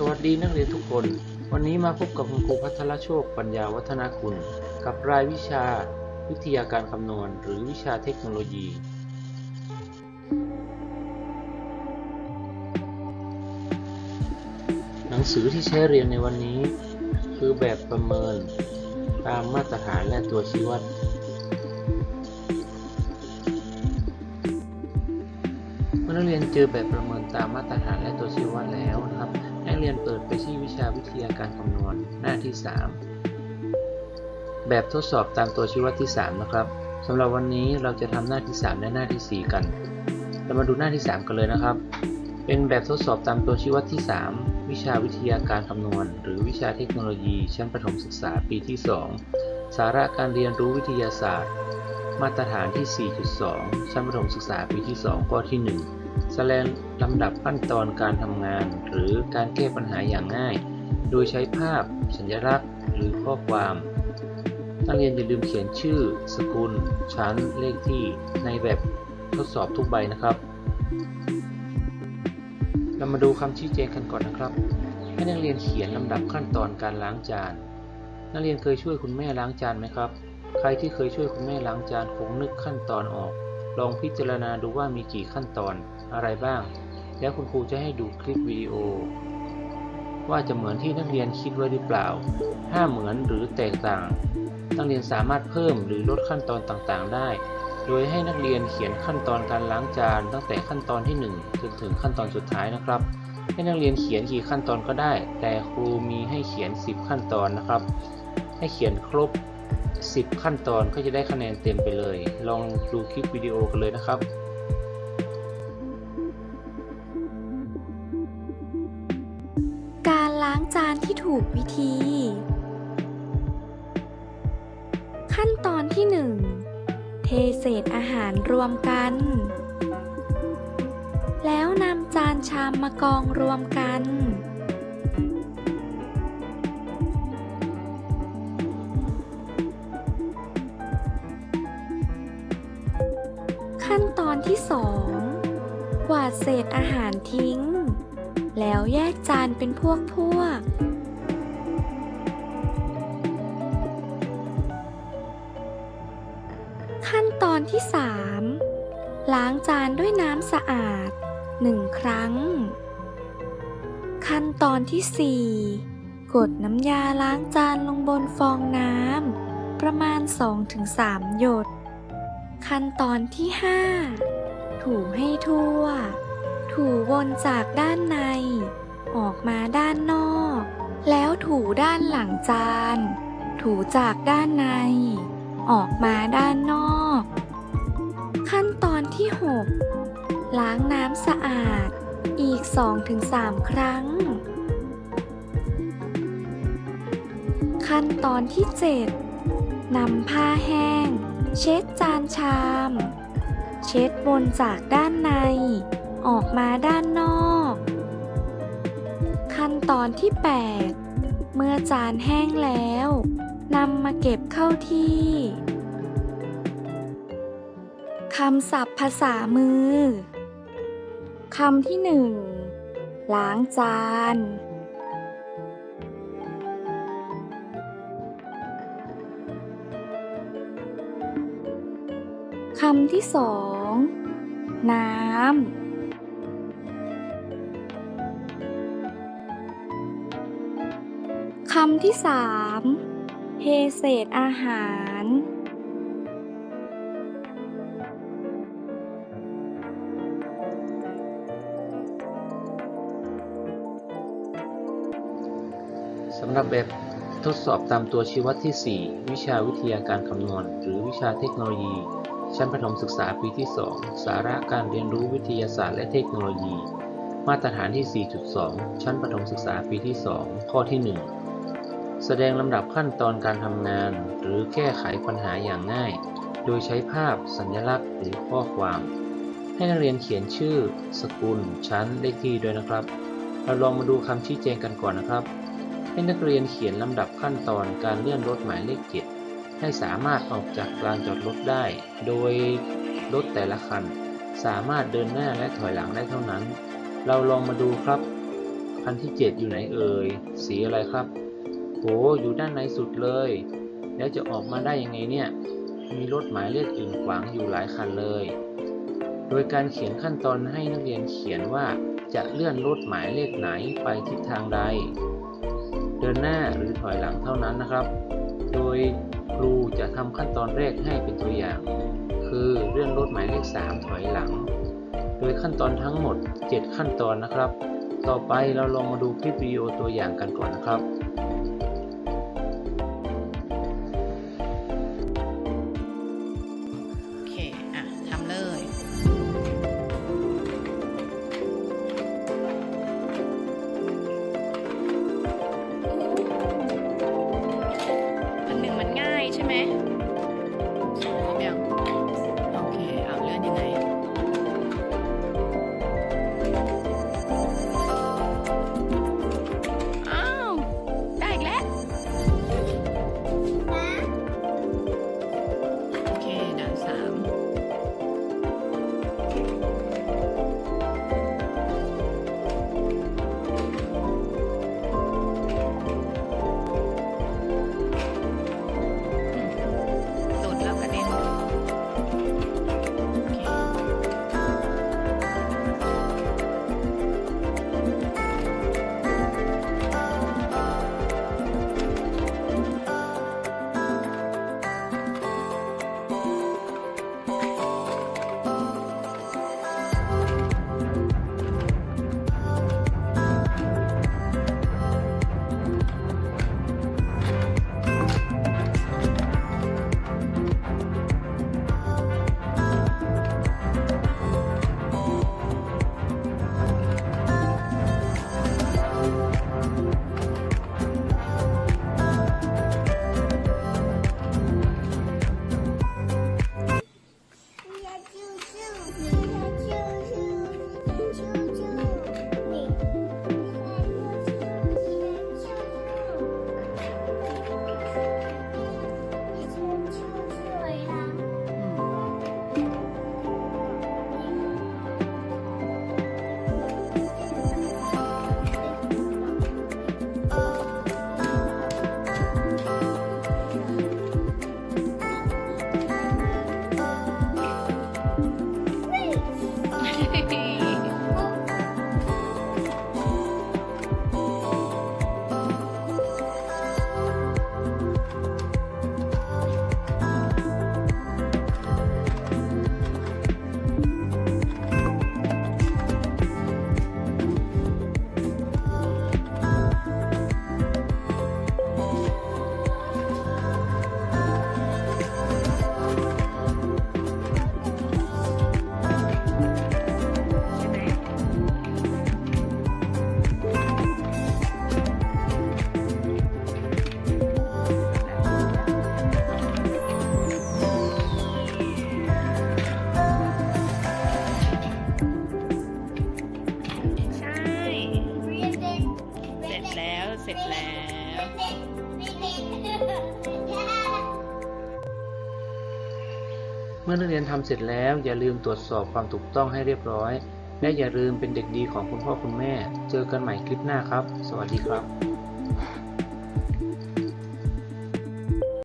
สวัสดีนักเรียนทุกคน วันนี้มาพบกับคุณครูพัทรโชคปัญญาวัฒนาคุณ กับรายวิชา วิทยาการคำนวณ หรือวิชาเทคโนโลยี หนังสือที่ใช้เรียนในวันนี้ คือแบบประเมิน ตามมาตรฐานและตัวชี้วัดเมื่อนักเรียนเจอแบบประเมินตามมาตรฐานและตัวชี้วัดแล้วนะครับ เรียนเปิดไปที่วิชาวิทยาการคำนวณหน้าที่ 3 แบบทดสอบตามตัวชี้วัดที่ 3 นะครับสำหรับวันนี้เราจะทำหน้าที่ 3 และหน้าที่ 4 กัน เรามาดูหน้าที่ 3 กันเลยนะครับ เป็นแบบทดสอบตามตัวชี้วัดที่ 3 วิชาวิทยาการคำนวณ หรือวิชาเทคโนโลยีชั้นประถมศึกษาปีที่ 2 สาระการเรียนรู้วิทยาศาสตร์ มาตรฐานที่ 4.2 ชั้นประถมศึกษาปีที่ 2 ข้อที่ 1 แสดงลำดับขั้นตอนการทำงาน หรือการแก้ปัญหาอย่างง่าย โดยใช้ภาพ สัญลักษณ์ หรือข้อความ นักเรียนอย่าลืมเขียนชื่อ สกุล ชั้น เลขที่ ในแบบทดสอบทุกใบนะครับ เรามาดูคำชี้แจงกันก่อนนะครับ ให้นักเรียนเขียนลำดับขั้นตอนการล้างจาน นักเรียนเคยช่วยคุณแม่ล้างจานไหมครับ ใครที่เคยช่วยคุณแม่ล้างจานคงนึกขั้นตอนออก ลองพิจารณาดูว่ามีกี่ขั้นตอน อะไรบ้าง แล้วคุณครูจะให้ดูคลิปวิดีโอ ว่าจะเหมือนที่นักเรียนคิดไว้หรือเปล่า ถ้าเหมือนหรือแตกต่าง นักเรียนสามารถเพิ่มหรือลดขั้นตอนต่างๆ ได้ โดยให้นักเรียนเขียนขั้นตอนการล้างจานตั้งแต่ขั้นตอนที่ 1 จนถึงขั้นตอนสุดท้ายนะครับ ให้นักเรียนเขียนกี่ขั้นตอนก็ได้ แต่ครูมีให้เขียน 10 ขั้นตอนนะครับ ให้เขียนครบ10 ขั้นตอนก็จะได้คะแนนเต็มไปเลย ลองดูคลิปวิดีโอกันเลยนะครับ จานที่ถูกวิธี ขั้นตอนที่ 1 เทเศษอาหารรวมกัน แล้วนำจานชามมากองรวมกัน ขั้นตอนที่ 2 กวาดเศษอาหารทิ้ง แล้วแยกจานเป็นพวกพวก ขั้นตอนที่ 3 ล้างจานด้วยน้ำสะอาด 1 ครั้ง ขั้นตอนที่ 4 กดน้ำยาล้างจานลงบนฟองน้ำประมาณ 2-3 หยด ขั้นตอนที่ 5 ถูให้ทั่ว ถูวนจากด้านใน ออกมาด้านนอก แล้วถูด้านหลังจาน ถูจากด้านใน ออกมาด้านนอก ขั้นตอนที่ 6 ล้างน้ำสะอาด อีก 2-3 ครั้ง ขั้นตอนที่ 7นำผ้าแห้ง เช็ดจานชาม เช็ดบนจากด้านใน ออกมาด้านนอก ขั้นตอนที่ 8 เมื่อจานแห้งแล้วนำมาเก็บเข้าที่คำศัพท์ภาษามือ คำที่หนึ่งล้างจาน คำที่สองน้ำำที่สามเทเศษอาหาร สำหรับแบบทดสอบตามตัวชี้วัดที่ 4 วิชาวิทยาการคำนวณ หรือวิชาเทคโนโลยี ชั้นประถมศึกษาปีที่ 2 สาระการเรียนรู้วิทยาศาสตร์และเทคโนโลยี มาตรฐานที่ 4.2 ชั้นประถมศึกษาปีที่ 2 ข้อที่ 1 แสดงลำดับขั้นตอนการทำงาน หรือแก้ไขปัญหาอย่างง่าย โดยใช้ภาพ สัญลักษณ์ หรือข้อความ ให้นักเรียนเขียนชื่อ สกุล ชั้น เลขที่ด้วยนะครับ เราลองมาดูคำชี้แจงกันก่อนนะครับ ให้นักเรียนเขียนลำดับขั้นตอนการเลื่อนรถหมายเลขเจ็ดให้สามารถออกจากลานจอดรถได้ โดยรถแต่ละคัน สามารถเดินหน้าและถอยหลังได้เท่านั้น เราลองมาดูครับ คันที่ 7 อยู่ไหนเอ่ย สีอะไรครับ อยู่ด้านในสุดเลย แล้วจะออกมาได้ยังไงเนี่ย มีรถหมายเลขอื่นขวางอยู่หลายคันเลย โดยการเขียนขั้นตอนให้นักเรียนเขียนว่าจะเลื่อนรถหมายเลขไหนไปทิศทางใด เดินหน้าหรือถอยหลังเท่านั้นนะครับ โดยครูจะทำขั้นตอนแรกให้เป็นตัวอย่าง คือเลื่อนรถหมายเลข 3 ถอยหลัง โดยขั้นตอนทั้งหมด 7 ขั้นตอนนะครับ ต่อไปเราลองมาดูคลิปวิดีโอตัวอย่างกันก่อนนะครับ เมื่อนักเรียนทำเสร็จแล้วอย่าลืมตรวจสอบความถูกต้องให้เรียบร้อย และอย่าลืมเป็นเด็กดีของคุณพ่อคุณแม่ เจอกันใหม่คลิปหน้าครับ สวัสดีครับ